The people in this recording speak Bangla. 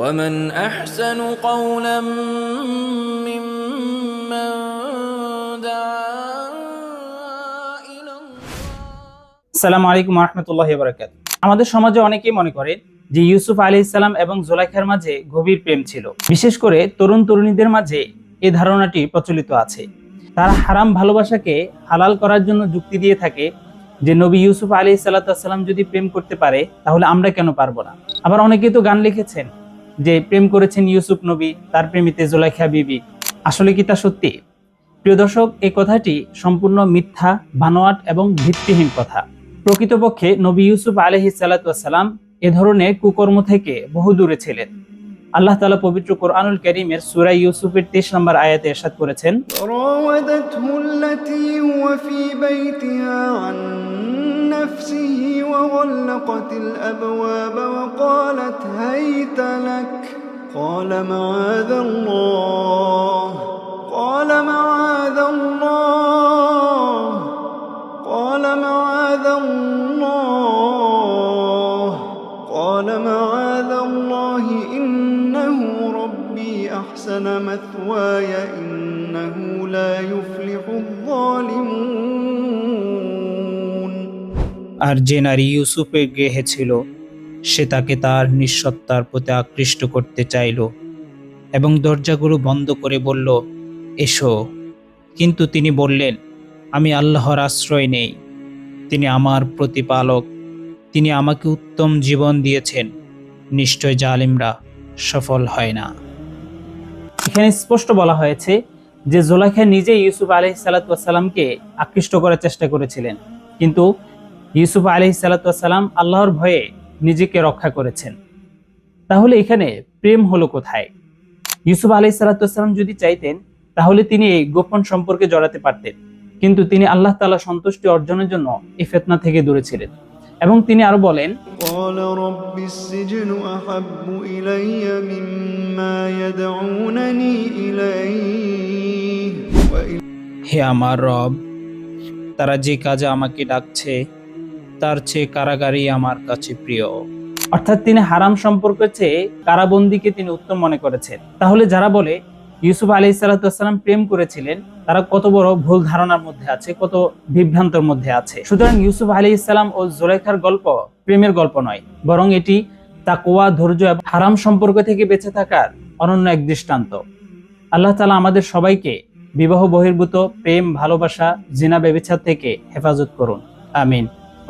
ومن احسن قولا ممن دعا الى الله সালাম আলাইকুম রহমতুল্লাহ বরাকাত আমাদের সমাজে অনেকেই মনে করে যে ইউসুফ আলী ইসলাম এবং জোলাইখার মাঝে গভীর প্রেম ছিল বিশেষ করে তরুণ তরুণীদের মাঝে এই ধারণাটি প্রচলিত আছে তারা হারাম ভালোবাসাকে হালাল করার জন্য যুক্তি দিয়ে থাকে যে নবী ইউসুফ আলী সাল্লাম যদি প্রেম করতে পারে তাহলে আমরা কেন পারবো না আবার অনেকেই তো গান লিখেছেন যে প্রেম করেছেন ইউসুফ নবী, তার প্রেমিতে জোলাইখা বিবি। আসলে কি তা সত্যি? প্রিয় দর্শক এই কথাটি সম্পূর্ণ মিথ্যা, বানোয়াট এবং ভিত্তিহীন কথা। প্রকৃতপক্ষে নবী ইউসুফ আলহি সালাতাম এ ধরনের কুকর্ম থেকে বহু দূরে ছিলেন। আল্লাহ তালা পবিত্র কোরআনুল করিমের সুরাই ইউসুফের তেইশ নম্বর আয়াতে এরশাদ করেছেন نفسه وغلقت الأبواب وقالت هيت لك. قال معاذ الله. قال معاذ الله. قال معاذ الله. قال معاذ الله إنه ربي أحسن مثواي إنه لا يفلح الظالمون. আর যে নারী ইউসুফের গৃহে ছিল, সে তাকে তার নিঃসত্তার প্রতি আকৃষ্ট করতে চাইল এবং দরজাগুলো বন্ধ করে বলল, এসো। কিন্তু তিনি বললেন, আমি আল্লাহর আশ্রয় নেই। তিনি আমার প্রতিপালক। তিনি আমাকে উত্তম জীবন দিয়েছেন। নিশ্চয় জালিমরা সফল হয় না। এখানে স্পষ্ট বলা হয়েছে যে জোলাইখা নিজে ইউসুফ আলহ সালাতামকে আকৃষ্ট করার চেষ্টা করেছিলেন। কিন্তু ইউসুফ আলহি সালাতাম আল্লাহর ভয়ে নিজেকে রক্ষা করেছেন। তাহলে এখানে প্রেম হলো কোথায়? ইউসুফ আলহি সালাতাম যদি চাইতেন তাহলে তিনি এই গোপন সম্পর্কে জড়াতে পারতেন। কিন্তু তিনি আল্লাহ তালা সন্তুষ্টি অর্জনের জন্য এই ফেতনা থেকে দূরে ছিলেন। এবং তিনি আরও বলেন হে আমার রব তারা যে কাজে আমাকে ডাকছে তার চেয়ে কারাগারই আমার কাছে প্রিয়। অর্থাৎ তিনি হারাম সম্পর্কের চেয়ে কারাবন্দিকে তিনি উত্তম মনে করেছেন। তাহলে যারা বলে ইউসুফ আলী সাল্লাম প্রেম করেছিলেন, তারা কত বড় ভুল ধারণার মধ্যে আছে, কত বিভ্রান্তর মধ্যে আছে। সুতরাং ইউসুফ আলী ইসলাম ও জোলেখার গল্প প্রেমের গল্প নয়, বরং এটি তাকওয়া, ধৈর্য এবং হারাম সম্পর্ক থেকে বেঁচে থাকার অনন্য এক দৃষ্টান্ত। আল্লাহ তালা আমাদের সবাইকে বিবাহ বহির্ভূত, প্রেম, ভালোবাসা, জিনা ব্যবচার থেকে হেফাজত করুন। আমিন।